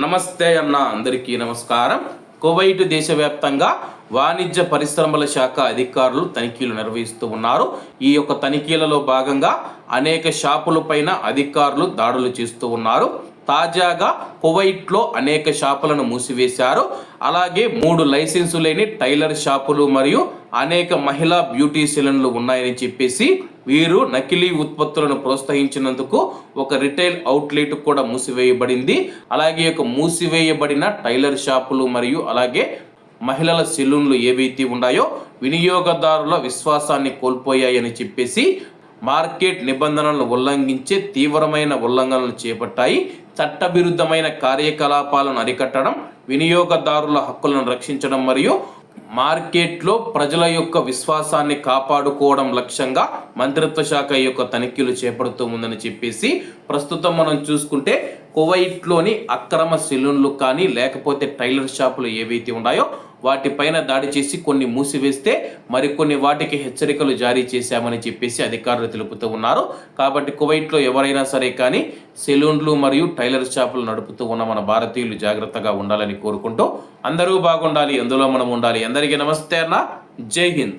నమస్తే అన్న అందరికీ నమస్కారం. కువైట్ దేశవ్యాప్తంగా వాణిజ్య పరిశ్రమల శాఖ అధికారులు తనిఖీలు నిర్వహిస్తూ ఉన్నారు. ఈ యొక్క తనిఖీలలో భాగంగా అనేక షాపులపైన అధికారులు దాడులు చేస్తూ ఉన్నారు. తాజాగా కువైట్లో అనేక షాపులను మూసివేశారు. అలాగే మూడు లైసెన్సు లేని టైలర్ షాపులు మరియు అనేక మహిళా బ్యూటీ సెలూన్లు ఉన్నాయని చెప్పేసి వీరు నకిలీ ఉత్పత్తులను ప్రోత్సహించినందుకు ఒక రిటైల్ అవుట్లెట్ కూడా మూసివేయబడింది. అలాగే ఒక మూసివేయబడిన టైలర్ షాపులు మరియు అలాగే మహిళల సెలూన్లు ఏవైతే ఉన్నాయో వినియోగదారుల విశ్వాసాన్ని కోల్పోయాయని చెప్పేసి మార్కెట్ నిబంధనలను ఉల్లంఘించే తీవ్రమైన ఉల్లంఘనలు చేపట్టాయి. చట్టవిరుద్ధమైన కార్యకలాపాలను అరికట్టడం వినియోగదారుల హక్కులను రక్షించడం మరియు మార్కెట్లో ప్రజల యొక్క విశ్వాసాన్ని కాపాడుకోవడం లక్ష్యంగా మంత్రిత్వ శాఖ యొక్క తనిఖీలు చేపడుతూ ఉందని చెప్పేసి ప్రస్తుతం మనం చూసుకుంటే కువైట్లోని అక్రమ సెలూన్లు కానీ లేకపోతే టైలర్ షాపులు ఏవైతే ఉన్నాయో వాటిపైన దాడి చేసి కొన్ని మూసివేస్తే మరికొన్ని వాటికి హెచ్చరికలు జారీ చేశామని చెప్పేసి అధికారులు తెలుపుతూ ఉన్నారు. కాబట్టి కువైట్లో ఎవరైనా సరే కానీ సెలూన్లు మరియు టైలర్ షాపులు నడుపుతూ ఉన్న మన భారతీయులు జాగ్రత్తగా ఉండాలని కోరుకుంటూ అందరూ బాగుండాలి అందులో మనం ఉండాలి. అందరికీ నమస్తే అన్న. జై హింద్.